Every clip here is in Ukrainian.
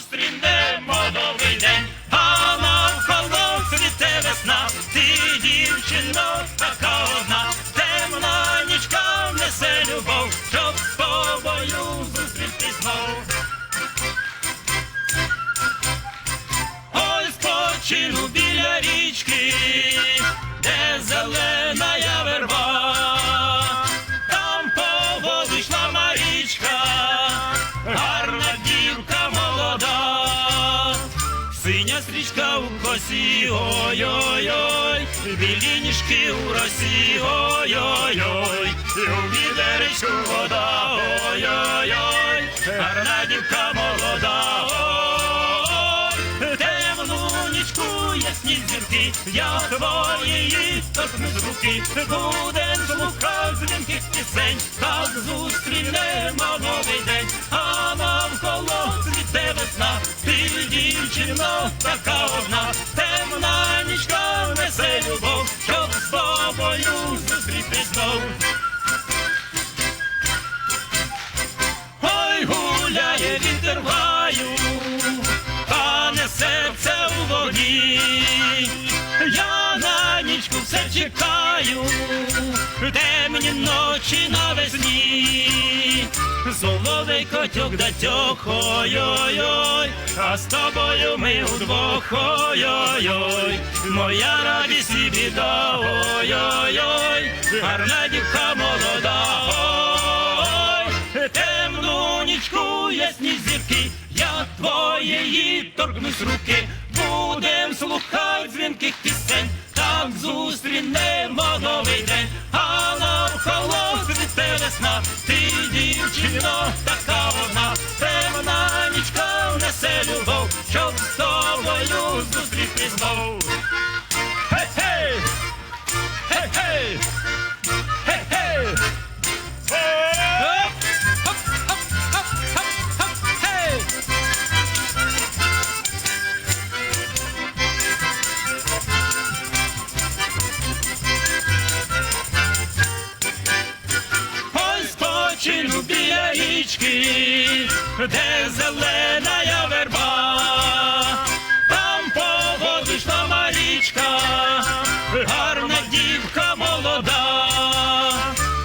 os trineiros. Косі, ой-ой-ой, білі ніжки у росі, ой-ой-ой, у відеречку вода, ой-ой-ой, гарна дівка молода, ой, темну нічку, ясні зірки, я твоєї з руки, будем слухать дзвінких пісень, так зустрінемо ти дівчино така одна, темна нічка несе любов, щоб з тобою зустрітись знов. Ой, гуляє вітер в гаю, пане серце у вогні, я на нічку все чекаю, темні ночі навесні, соловейко тьох да тьох, ой-ой-ой, а з тобою ми удвох, ой-ой-ой, моя радість і біда, ой-ой-ой, гарна дівка молода, ой, темну нічку, ясні зірки, я твоєї торкнусь руки, будем слухать дзвінких пісень, дівчино, така вона, темна нічка несе любов, щоб з тобою зустрітись знов. Біля річки, де зелена я верба, там по воду йшла Марічка, гарна дівка молода,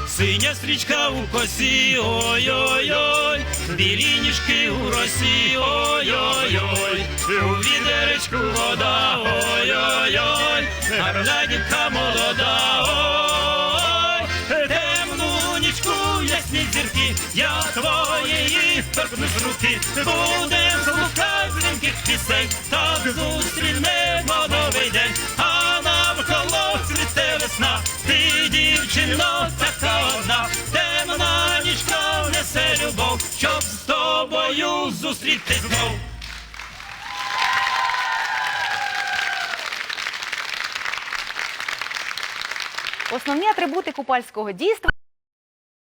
синя стрічка у косі, ой-ой-ой, білі ніжки у росі, ой-ой-ой, у відеречку вода, ой-ой-ой, гарна дівка молода, ой, я твоєї торкну з руки, будем слухать дзвінких пісень, так зустрінемо новий день, а навколо цвіте весна, ти дівчино така одна, темна нічка несе любов, щоб з тобою зустрітись знов. Основні атрибути купальського дійства